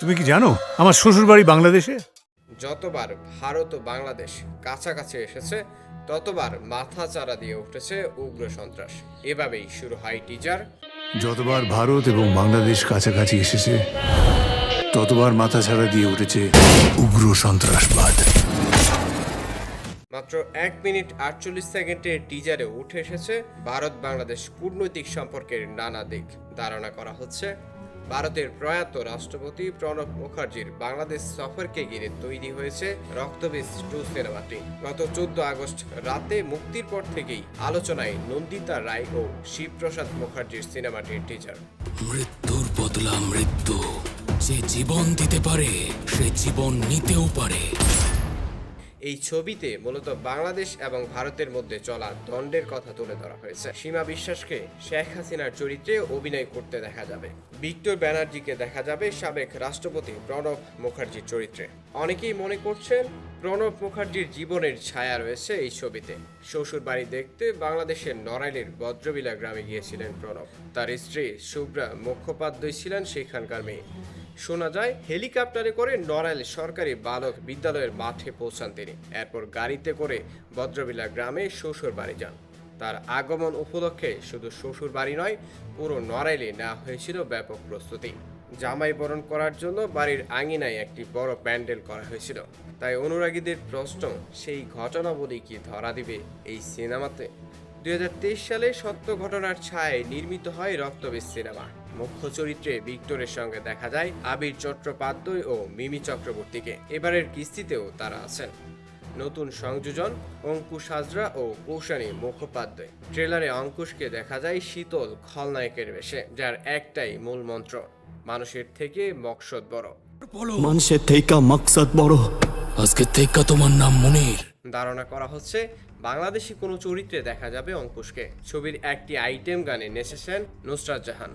তুমি কি জানো আমার শ্বশুর বাড়ি বাংলাদেশে? যতবার ভারত ও বাংলাদেশ কাছাকাছি এসেছে ততবার মাথা চারা দিয়ে উঠেছে উগ্র সন্ত্রাস। এভাবেই শুরু হয় টিজার। যতবার ভারত এবং বাংলাদেশ কাছাকাছি এসেছে ততবার মাথা ছাড়া দিয়ে উঠেছে উগ্র সন্ত্রাসবাদ। মাত্র এক মিনিট আটচল্লিশ সেকেন্ডের টিজারে উঠে এসেছে ভারত বাংলাদেশ কূটনৈতিক সম্পর্কের নানা দিক। ধারণা করা হচ্ছে ভারতের প্রয়াত রাষ্ট্রপতি প্রণব মুখার্জির বাংলাদেশ সফরকে ঘিরে তৈরি হয়েছে রক্তবীজ টু সিনেমাটি গত চোদ্দ আগস্ট রাতে মুক্তির পর থেকেই আলোচনায় নন্দিতা রায় ও শিবপ্রসাদ মুখার্জির সিনেমাটির টিচার মৃত্যুর বদলা মৃত্যু। সে জীবন দিতে পারে, সে জীবন নিতেও পারে। এই ছবিতে মূলত বাংলাদেশ এবং ভারতের মধ্যে চলা দ্বন্দ্বের কথা তুলে ধরা হয়েছে। সীমা বিশ্বাসকে শেখ হাসিনার চরিত্রে অভিনয় করতে দেখা যাবে। ভিক্টর ব্যানার্জিকে দেখা যাবে সাবেক রাষ্ট্রপতি প্রণব মুখার্জির চরিত্রে। অনেকেই মনে করছেন প্রণব মুখার্জির জীবনের ছায়া রয়েছে এই ছবিতে। শ্বশুর বাড়ি দেখতে বাংলাদেশের নড়াইলের বজ্রবিলা গ্রামে গিয়েছিলেন প্রণব। তার স্ত্রী শুভ্রা মুখোপাধ্যায় ছিলেন সেখানকার মেয়ে। শোনা যায়, হেলিকপ্টারে করে নড়াইল সরকারি বালক বিদ্যালয়ের মাঠে পৌঁছান তিনি। এরপর গাড়িতে করে বজ্রবিলা গ্রামে শ্বশুর বাড়ি যান। তার আগমন উপলক্ষে শুধু শ্বশুর বাড়ি নয়, পুরো নড়াইলে নেওয়া হয়েছিল ব্যাপক প্রস্তুতি। জামাই বরণ করার জন্য বাড়ির আঙিনায় একটি বড় প্যান্ডেল করা হয়েছিল। তাই অনুরাগীদের প্রশ্ন, সেই ঘটনাবলী কি ধরা দিবে এই সিনেমাতে? দুই হাজার তেইশ সালে সত্য ঘটনার ছায় নির্মিত হয় রক্তবীজ সিনেমা। মুখ্য চরিত্রে ভিক্টরের সঙ্গে দেখা যায় আবির চট্টোপাধ্যায় ও মিমি চক্রবর্তীকে। এবারের কিস্তিতেও তারা আছেন। নতুন সংযোজন, অঙ্কুশ হাজরা ও কৌশানী মুখোপাধ্যায়। ট্রেলারে অঙ্কুশকে দেখা যায় শীতল খলনায়কের বেশে, যার একটাই মূল মন্ত্র। মানুষের থেকে মকসদ বড়। মানুষের থেকে মকসদ বড়। আজকে থেকে তোমার নাম মনির। ধারণা করা হচ্ছে বাংলাদেশি কোনো চরিত্রে দেখা যাবে অঙ্কুশকে। ছবির একটি আইটেম গানে নেচেছেন নুসরাত জাহান।